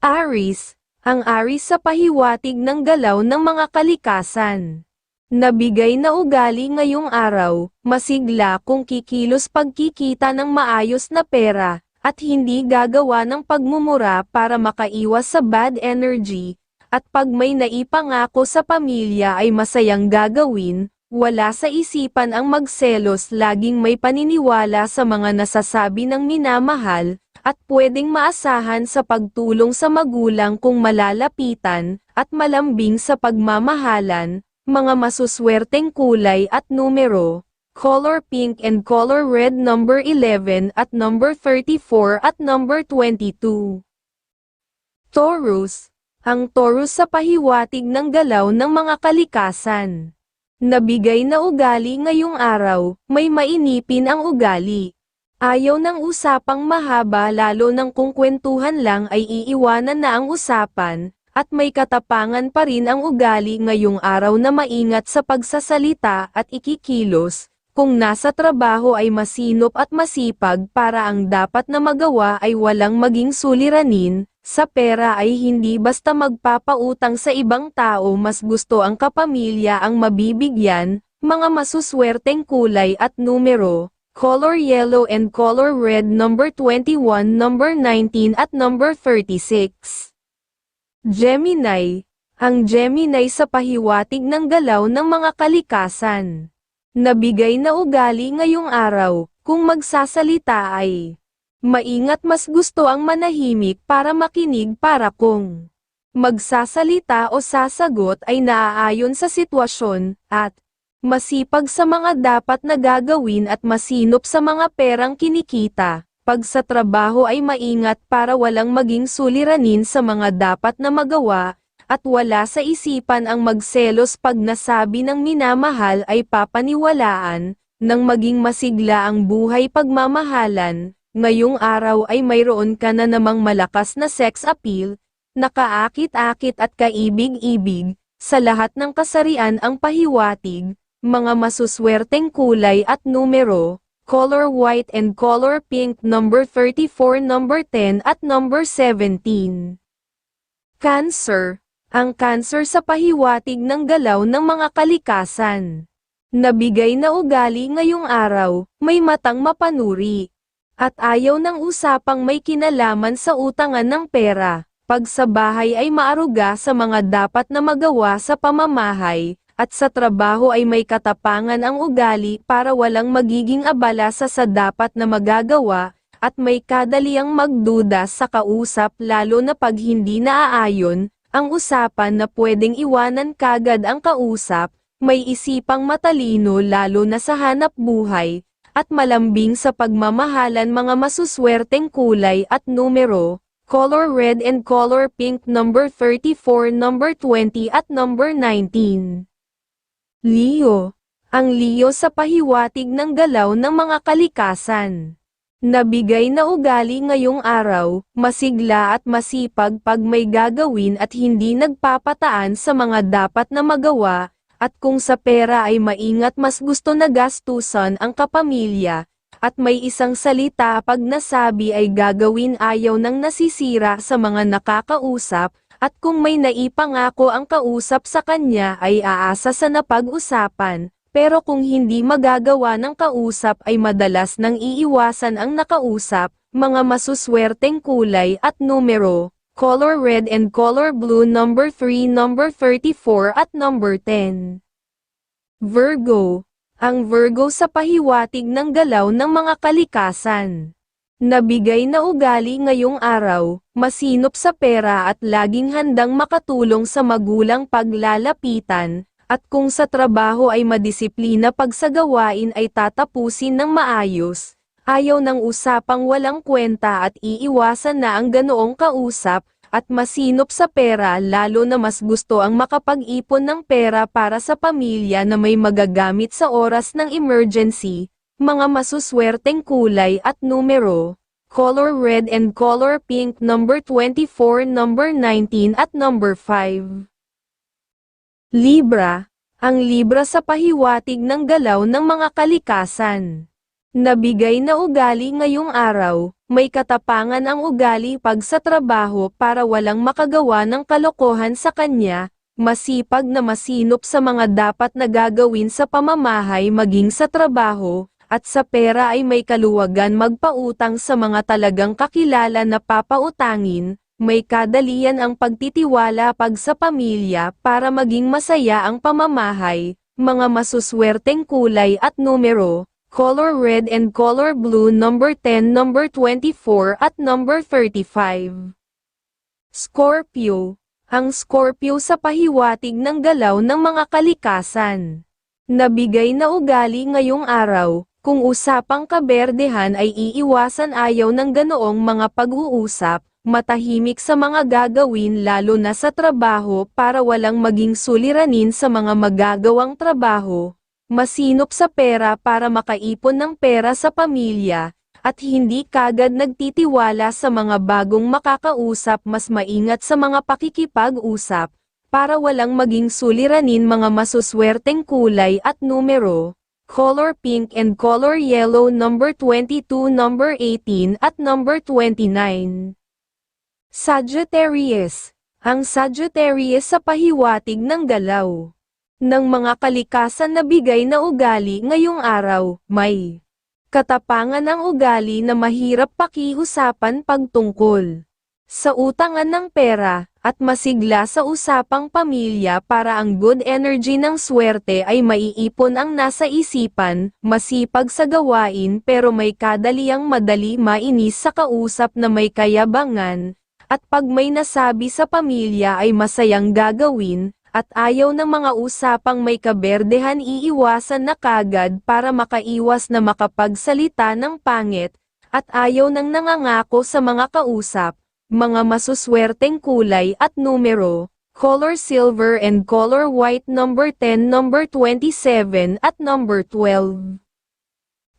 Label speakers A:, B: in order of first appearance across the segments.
A: Aris, ang Aris sa pahiwatig ng galaw ng mga kalikasan. Nabigay na ugali ngayong araw, masigla kung kikilos pagkikita ng maayos na pera, at hindi gagawa ng pagmumura para makaiwas sa bad energy, at pag may naipangako sa pamilya ay masayang gagawin, wala sa isipan ang magselos laging may paniniwala sa mga nasasabi ng minamahal, at pwedeng maasahan sa pagtulong sa magulang kung malalapitan, at malambing sa pagmamahalan, mga masuswerteng kulay at numero, color pink and color red number 11 at number 34 at number 22. Taurus, ang Taurus sa pahiwatig ng galaw ng mga kalikasan. Nabigay na ugali ngayong araw, may mainipin ang ugali. Ayaw ng usapang mahaba lalo ng kung kwentuhan lang ay iiwanan na ang usapan, at may katapangan pa rin ang ugali ngayong araw na maingat sa pagsasalita at ikikilos, kung nasa trabaho ay masinop at masipag para ang dapat na magawa ay walang maging suliranin, sa pera ay hindi basta magpapautang sa ibang tao mas gusto ang kapamilya ang mabibigyan, mga masuswerteng kulay at numero, color yellow and color red number 21 number 19 at number 36. Gemini, ang Gemini sa pahiwatig ng galaw ng mga kalikasan. Nabigay na ugali ngayong araw, kung magsasalita ay maingat mas gusto ang manahimik para makinig para kung magsasalita o sasagot ay naaayon sa sitwasyon, at masipag sa mga dapat na gagawin at masinop sa mga perang kinikita. Pag sa trabaho ay maingat para walang maging suliranin sa mga dapat na magawa, at wala sa isipan ang magselos pag nasabi ng minamahal ay papaniwalaan, nang maging masigla ang buhay pagmamahalan, ngayong araw ay mayroon ka na namang malakas na sex appeal, nakaakit-akit at kaibig-ibig, sa lahat ng kasarian ang pahiwatig, mga masuswerteng kulay at numero, color white and color pink number 34 number 10 at number 17. Cancer, ang cancer sa pahiwatig ng galaw ng mga kalikasan. Nabigay na ugali ngayong araw, may matang mapanuri. At ayaw ng usapang may kinalaman sa utangan ng pera, pag sa bahay ay maaruga sa mga dapat na magawa sa pamamahay, at sa trabaho ay may katapangan ang ugali para walang magiging abala sa sa dapat na magagawa, at may kadaliang magduda sa kausap lalo na pag hindi naaayon, ang usapan na pwedeng iwanan kagad ang kausap, may isipang matalino lalo na sa hanap buhay, at malambing sa pagmamahalan mga masuswerteng kulay at numero, color red and color pink number 34 number 20 at number 19. Leo. Ang Leo sa pahiwatig ng galaw ng mga kalikasan. Nabigay na ugali ngayong araw, masigla at masipag pag may gagawin at hindi nagpapataan sa mga dapat na magawa, at kung sa pera ay maingat mas gusto na gastusan ang kapamilya, at may isang salita pag nasabi ay gagawin ayaw ng nasisira sa mga nakakausap, at kung may naipangako ang kausap sa kanya ay aasa sa napag-usapan, pero kung hindi magagawa ng kausap ay madalas nang iiwasan ang nakausap, mga masuswerteng kulay at numero, color red and color blue number 3 number 34 at number 10. Virgo, ang Virgo sa pahiwatig ng galaw ng mga kalikasan. Nabigay na ugali ngayong araw, masinop sa pera at laging handang makatulong sa magulang paglalapitan, at kung sa trabaho ay madisiplina pag sa gawain ay tatapusin ng maayos, ayaw ng usapang walang kwenta at iiwasan na ang ganoong kausap, at masinop sa pera lalo na mas gusto ang makapag-ipon ng pera para sa pamilya na may magagamit sa oras ng emergency, mga masuswerteng kulay at numero, color red and color pink number 24 number 19 at number 5. Libra, ang Libra sa pahiwatig ng galaw ng mga kalikasan. Nabigay na ugali ngayong araw, may katapangan ang ugali pag sa trabaho para walang makagawa ng kalokohan sa kanya, masipag na masinop sa mga dapat na gagawin sa pamamahay maging sa trabaho, at sa pera ay may kaluwagan magpautang sa mga talagang kakilala na papautangin, may kadalian ang pagtitiwala pag sa pamilya para maging masaya ang pamamahay, mga masuswerteng kulay at numero, color red and color blue number 10 number 24 at number 35. Scorpio, ang Scorpio sa pahiwatig ng galaw ng mga kalikasan. Nabigay na ugali ngayong araw, kung usapang kaberdehan ay iiwasan ayaw ng ganoong mga pag-uusap, matahimik sa mga gagawin lalo na sa trabaho para walang maging suliranin sa mga magagawang trabaho, masinop sa pera para makaipon ng pera sa pamilya, at hindi kagad nagtitiwala sa mga bagong makakausap mas maingat sa mga pakikipag-usap, para walang maging suliranin mga masuswerteng kulay at numero, color pink and color yellow number 22 number 18 at number 29. Sagittarius, ang Sagittarius sa pahiwatig ng galaw. Ng mga kalikasan na bigay na ugali ngayong araw, may katapangan ang ugali na mahirap pakiusapan pagtungkol sa utangan ng pera, at masigla sa usapang pamilya para ang good energy ng swerte ay maiipon ang nasa isipan, masipag sa gawain pero may kadaliang madali mainis sa kausap na may kayabangan, at pag may nasabi sa pamilya ay masayang gagawin, at ayaw ng mga usapang may kaberdehan iiwasan na kagad para makaiwas na makapagsalita ng pangit, at ayaw ng nangangako sa mga kausap, mga masuswerteng kulay at numero, color silver and color white number 10 number 27 at number 12.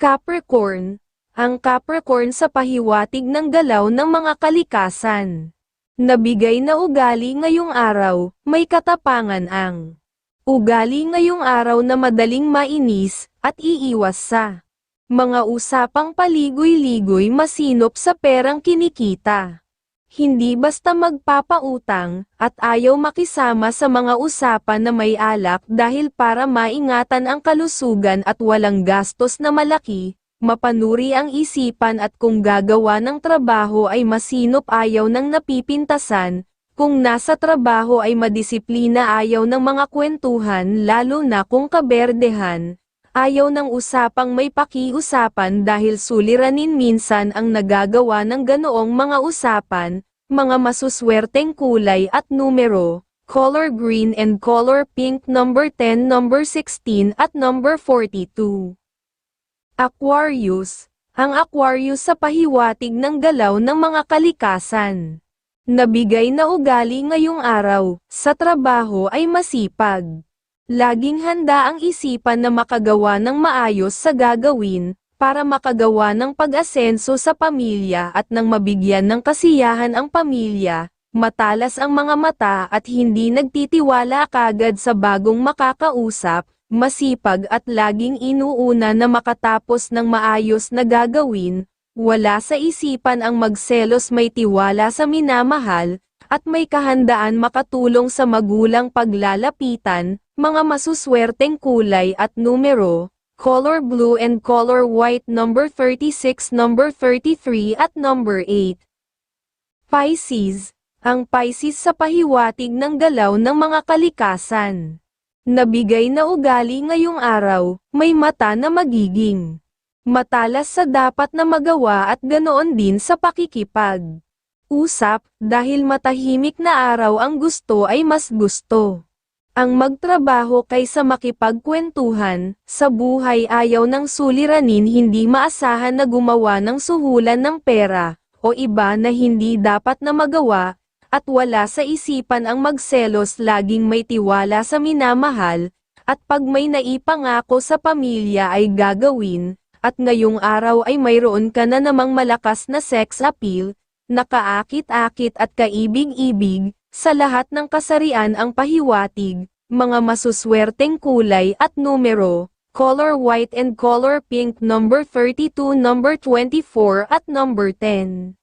A: Capricorn, ang Capricorn sa pahiwatig ng galaw ng mga kalikasan. Nabigay na ugali ngayong araw, may katapangan ang ugali ngayong araw na madaling mainis, at iiwas sa mga usapang paligoy-ligoy masinop sa perang kinikita. Hindi basta magpapautang, at ayaw makisama sa mga usapan na may alak dahil para maingatan ang kalusugan at walang gastos na malaki, mapanuri ang isipan at kung gagawa ng trabaho ay masinop ayaw ng napipintasan, kung nasa trabaho ay madisiplina ayaw ng mga kwentuhan lalo na kung kaberdehan, ayaw ng usapang may pakiusapan dahil suliranin minsan ang nagagawa ng ganoong mga usapan, mga masuswerteng kulay at numero, color green and color pink number 10 number 16 at number 42. Aquarius, ang Aquarius sa pahiwatig ng galaw ng mga kalikasan. Nabigay na ugali ngayong araw, sa trabaho ay masipag. Laging handa ang isipan na makagawa ng maayos sa gagawin, para makagawa ng pag-asenso sa pamilya at nang mabigyan ng kasiyahan ang pamilya, matalas ang mga mata at hindi nagtitiwala kagad sa bagong makakausap, masipag at laging inuuna na makatapos ng maayos na gagawin, wala sa isipan ang magselos may tiwala sa minamahal, at may kahandaan makatulong sa magulang paglalapitan, mga masuswerteng kulay at numero, color blue and color white number 36 number 33 at number 8. Pisces, ang Pisces sa pahiwatig ng galaw ng mga kalikasan. Nabigay na ugali ngayong araw, may mata na magiging matalas sa dapat na magawa at ganoon din sa pakikipag. Usap, dahil matahimik na araw ang gusto ay mas gusto. Ang magtrabaho kaysa makipagkwentuhan, sa buhay. Ayaw ng suliranin hindi maasahan na gumawa ng suhulan ng pera, o iba na hindi dapat na magawa, at wala sa isipan ang magselos. Laging may tiwala sa minamahal, at pag may naipangako sa pamilya ay gagawin, at ngayong araw ay mayroon ka na namang malakas na sex appeal, nakaakit-akit at kaibig-ibig, sa lahat ng kasarian ang pahiwatig, mga masuswerteng kulay at numero, color white and color pink number 32 number 24 at number 10.